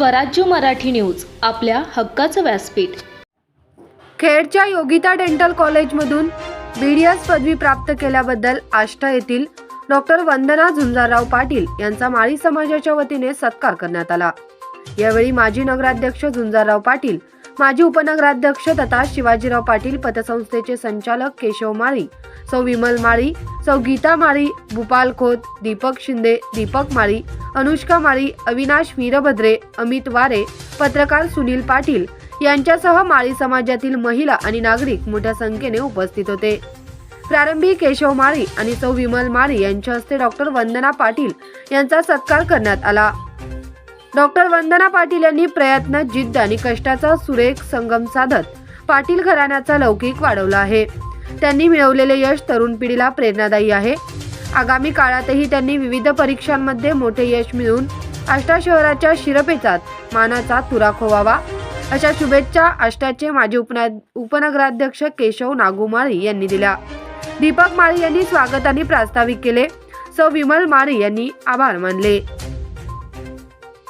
स्वराज्य मराठी न्यूज आपल्या हक्काचं व्यासपीठ. खेडच्या योगिता डेंटल कॉलेजमधून बी डी एस पदवी प्राप्त केल्याबद्दल आष्टा येथील डॉक्टर वंदना झुंजारराव पाटील यांचा माळी समाजाच्या वतीने सत्कार करण्यात आला. यावेळी माजी नगराध्यक्ष झुंजारराव पाटील माजी उपनगराध्यक्ष तथा शिवाजीराव पाटील पतसंस्थेचे संचालक केशव माळी सौ विमल माळी सौ गीता माळी भूपाल खोत दीपक शिंदे दीपक माळी अनुष्का माळी अविनाश वीरभद्रे अमित वारे पत्रकार सुनील पाटील यांच्यासह माळी समाजातील महिला आणि नागरिक मोठ्या संख्येने उपस्थित होते. प्रारंभी केशव माळी आणि सौ विमल माळी यांच्या हस्ते डॉक्टर वंदना पाटील यांचा सत्कार करण्यात आला. डॉक्टर वंदना पाटील यांनी प्रयत्न जिद्द आणि कष्टाचा सुरेख संगम साधत पाटील घराण्याचा लौकिक वाढवला आहे. त्यांनी मिळवलेले यश तरुण पिढीला प्रेरणादायी आहे. आगामी काळातही त्यांनी विविध परीक्षांमध्ये मोठे यश मिळवून आष्टा शहराच्या शिरपेचात मानाचा तुरा खोवावा. अशा शुभेच्छा आष्टाचे माजी उपना उपनगराध्यक्ष केशव नागुमाळी यांनी दिल्या. दीपक माळी यांनी स्वागत आणि प्रास्ताविक केले. सौ विमल माळी यांनी आभार मानले.